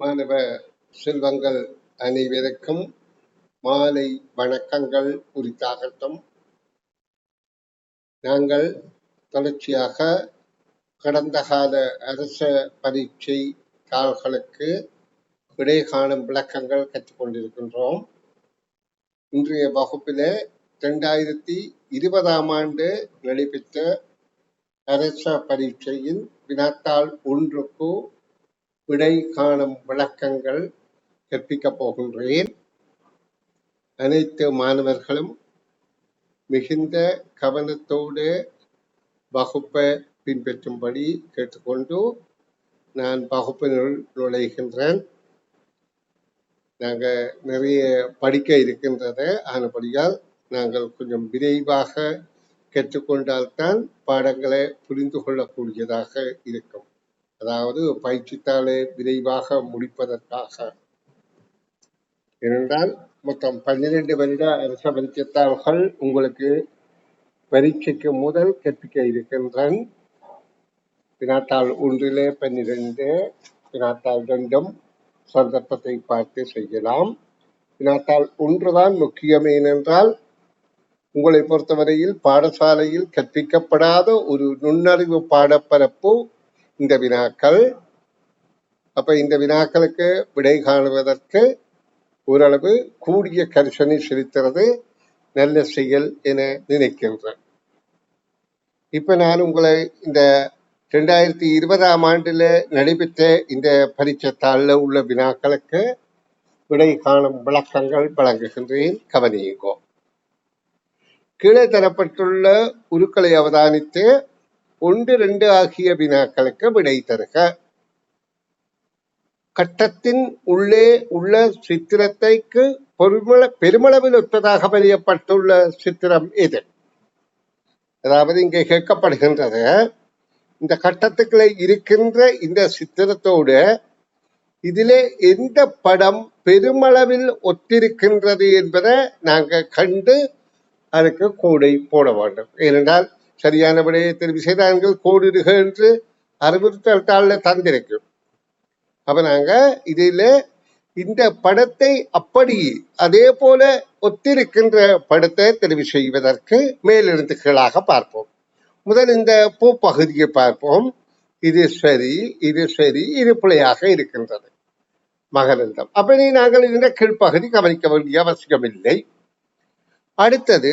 மாணவ செல்வங்கள் அனைவருக்கும் மாலை வணக்கங்கள் குறித்தாகட்டும் நாங்கள் தொடர்ச்சியாக கடந்த கால அரச பரீட்சை தாள்களுக்கு விடை காணும் விளக்கங்கள் கற்றுக்கொண்டிருக்கின்றோம். இன்றைய வகுப்பில் ரெண்டாயிரத்தி இருபதாம் ஆண்டு நடைபெற்ற அரச பரீட்சையின் வினாத்தாள் ஒன்றுக்கு விடை காணும் விளக்கங்கள் கற்பிக்கப் போகின்றேன். அனைத்து மாணவர்களும் மிகுந்த கவனத்தோடு வகுப்பை பின்பற்றும்படி கேட்டுக்கொண்டு நான் வகுப்பினுள் நுழைகின்றேன். நாங்கள் நிறைய படிக்க இருக்கின்றது ஆனபடியால் நாங்கள் கொஞ்சம் விரைவாக கற்றுக்கொண்டால்தான் பாடங்களை புரிந்து கொள்ளக்கூடியதாக இருக்கும். அதாவது பயிற்சித்தாளை விரைவாக முடிப்பதற்காக. ஏனென்றால் மொத்தம் பன்னிரண்டு வருட அரச பரிச்சத்தாள்கள் உங்களுக்கு பரீட்சைக்கு முதல் கற்பிக்க இருக்கின்றன். வினாத்தாள் ஒன்றிலே பன்னிரண்டு வினாத்தாள் ரெண்டும் சந்தர்ப்பத்தை பார்த்து செய்யலாம். வினாத்தாள் ஒன்றுதான் முக்கியம் ஏனென்றால் உங்களை பொறுத்தவரையில் பாடசாலையில் கற்பிக்கப்படாத ஒரு நுண்ணறிவு பாடப்பரப்பு இந்த வினாக்கள் அப்ப இந்த வினாக்களுக்கு விடை காணுவதற்கு ஓரளவு கூடிய கரிசனை செலுத்துறது நல்ல செயல் என நினைக்கின்றேன். இப்ப நான் உங்களை இந்த ரெண்டாயிரத்தி இருபதாம் ஆண்டுல நடைபெற்ற இந்த பரீட்சைத்தாளில் உள்ள வினாக்களுக்கு விடை காணும் விளக்கங்கள் வழங்குகின்றேன். கவனியுங்கோ. கீழே தரப்பட்டுள்ள உருக்களை அவதானித்து ஒன்று ரெண்டு ஆகிய வினாக்களுக்கு விடை தருக. கட்டத்தின் உள்ளே உள்ள சித்திரத்தைக்கு பொருமள பெருமளவில் ஒத்ததாக பதியப்பட்டுள்ள சித்திரம் எது அதாவது இங்கே கேட்கப்படுகின்றது இந்த கட்டத்துக்குள்ள இருக்கின்ற இந்த சித்திரத்தோடு இதிலே எந்த படம் பெருமளவில் ஒத்திருக்கின்றது என்பதை நாங்கள் கண்டு அதுக்கு கூடை போட வேண்டும். ஏனென்றால் சரியான விடையை தெரிவு செய்தார்கள் கோடிடுக என்று அறிவுறுத்தல் தாளில் தந்திருக்கும். அப்ப நாங்க இதில் இந்த படத்தை அப்படி அதே போல ஒத்திருக்கின்ற படத்தை தெரிவு செய்வதற்கு மேலிருந்து கீழாக பார்ப்போம். முதல் இந்த பூ பகுதியை பார்ப்போம். இது சரி இது சரி இது பிழையாக இருக்கின்றது. மகரந்தம். அப்படி நாங்கள் இந்த கீழ்ப்பகுதி கவனிக்க வேண்டிய அவசியம் இல்லை அடுத்தது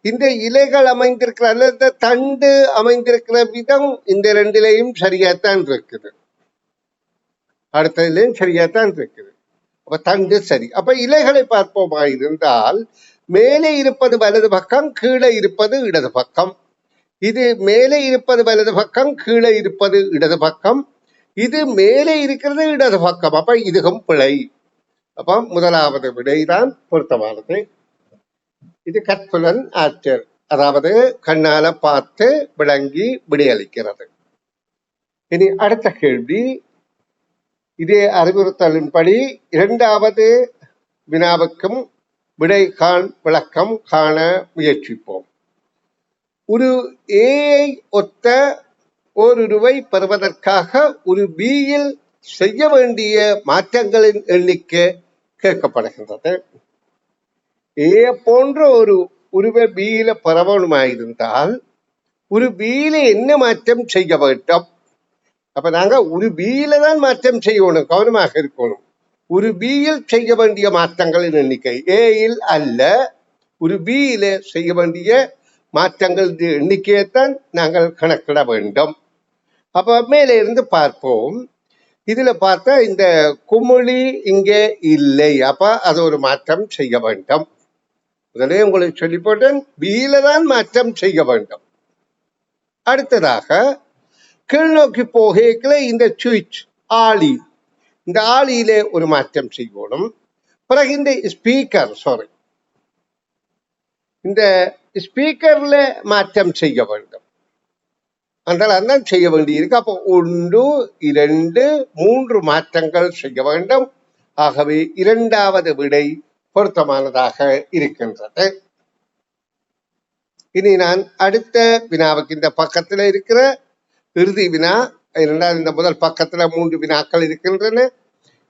இந்த இலைகள் அமைந்திருக்கிற அல்லது தண்டு அமைந்திருக்கிற விதம் இந்த ரெண்டிலையும் சரியாத்தான் இருக்குது. அடுத்ததுலையும் சரியாத்தான் இருக்குது. அப்ப தண்டு சரி. அப்ப இலைகளை பார்ப்போமா இருந்தால் மேலே இருப்பது வலது பக்கம் கீழே இருப்பது இடது பக்கம். இது மேலே இருப்பது வலது பக்கம் கீழே இருப்பது இடது பக்கம். இது மேலே இருக்கிறது இடது பக்கம். அப்ப இதுகும் பிழை. அப்ப முதலாவது விடைதான் பொருத்தமானது. இது கற்புலன் ஆற்றல். அதாவது கண்ணால பார்த்து விளங்கி விடையளிக்கிறது. இனி அடுத்த கேள்வி. இதே அறிவுறுத்தலின்படி இரண்டாவது வினாவுக்கும் விடை காண் விளக்கம் காண முயற்சிப்போம். ஒரு ஏஐ ஒத்த ஓருருவை பெறுவதற்காக ஒரு பியில் செய்ய வேண்டிய மாற்றங்களின் எண்ணிக்கை கேட்கப்படுகின்றது. ஏ போன்ற ஒரு உருவ பியில பரவணுமாயிருந்தால் ஒரு பியில என்ன மாற்றம் செய்ய வேண்டும்? அப்ப நாங்க ஒரு பியில தான் மாற்றம் செய்யணும் கவனமாக இருக்கணும். ஒரு பியில் செய்ய வேண்டிய மாற்றங்களின் எண்ணிக்கை ஏயில் அல்ல ஒரு பியில செய்ய வேண்டிய மாற்றங்கள் எண்ணிக்கையைத்தான் நாங்கள் கணக்கிட வேண்டும். அப்ப மேலே இருந்து பார்ப்போம். இதுல பார்த்தா இந்த குமிழி இங்கே இல்லை அப்ப அது ஒரு மாற்றம் செய்ய வேண்டும். முதலே உங்களுக்கு சொல்லி போட்டேன் பியில தான் மாற்றம் செய்ய வேண்டும். அடுத்ததாக கீழ்நோக்கி போகைக்குள்ள இந்த சுவிட்ச் ஆளி. இந்த ஆளியிலே ஒரு மாற்றம் செய்யணும் பிறகு இந்த ஸ்பீக்கர் சாரி இந்த ஸ்பீக்கர்ல மாற்றம் செய்ய வேண்டும். அதனால் தான் செய்ய வேண்டியிருக்கு. அப்போ ஒன்று இரண்டு மூன்று மாற்றங்கள் செய்ய வேண்டும். ஆகவே இரண்டாவது விடை பொருத்தமானதாக இருக்கின்றது. இனி நான் அடுத்த வினாவுக்கு இந்த பக்கத்துல இருக்கிற இறுதி வினா இரண்டாவது இந்த முதல் பக்கத்துல மூன்று வினாக்கள் இருக்கின்றன.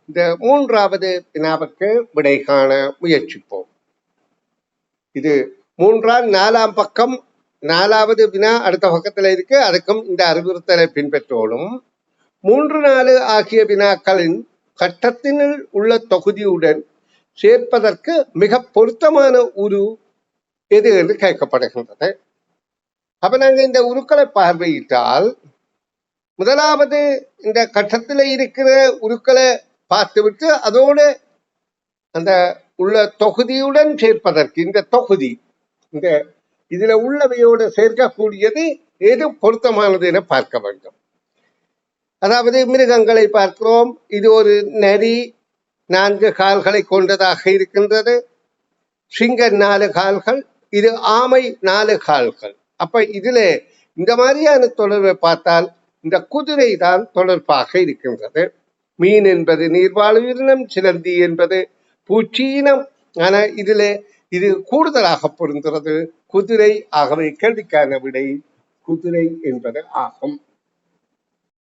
இந்த மூன்றாவது வினாவுக்கு விடை காண முயற்சிப்போம். இது மூன்றாம் நாலாம் பக்கம் நாலாவது வினா அடுத்த பக்கத்துல இருக்கு. அதுக்கும் இந்த அறிவுறுத்தலை பின்பற்றோடும். மூன்று நாலு ஆகிய வினாக்களின் கட்டத்தினுள் உள்ள தொகுதியுடன் சேர்ப்பதற்கு மிக பொருத்தமான உரு எது என்று கேட்கப்படுகின்றது. அப்ப நாங்க இந்த உருக்களை பார்வையிட்டால் முதலாவது இந்த கட்டத்துல இருக்கிற உருக்களை பார்த்துவிட்டு அதோடு அந்த உள்ள தொகுதியுடன் சேர்ப்பதற்கு இந்த தொகுதி இந்த இதுல உள்ளவையோடு சேர்க்கக்கூடியது எது பொருத்தமானது என பார்க்க வேண்டும். அதாவது மிருகங்களை பார்க்கிறோம். இது ஒரு நரி நான்கு கால்களை கொண்டதாக இருக்கின்றது. சிங்கம் நாலு கால்கள் இது ஆமை நாலு கால்கள். அப்ப இதுல இந்த மாதிரியான தொடர்பை பார்த்தால் இந்த குதிரை தான் தொடர்பாக இருக்கின்றது. மீன் என்பது நீர்வாழ் உயிரினம் சிலந்தி என்பது பூச்சியினம் ஆனா இதுல இது கூடுதலாக பொருந்துகிறது. குதிரை ஆகவே கேள்விக்கான விடை குதிரை என்பது ஆகும்.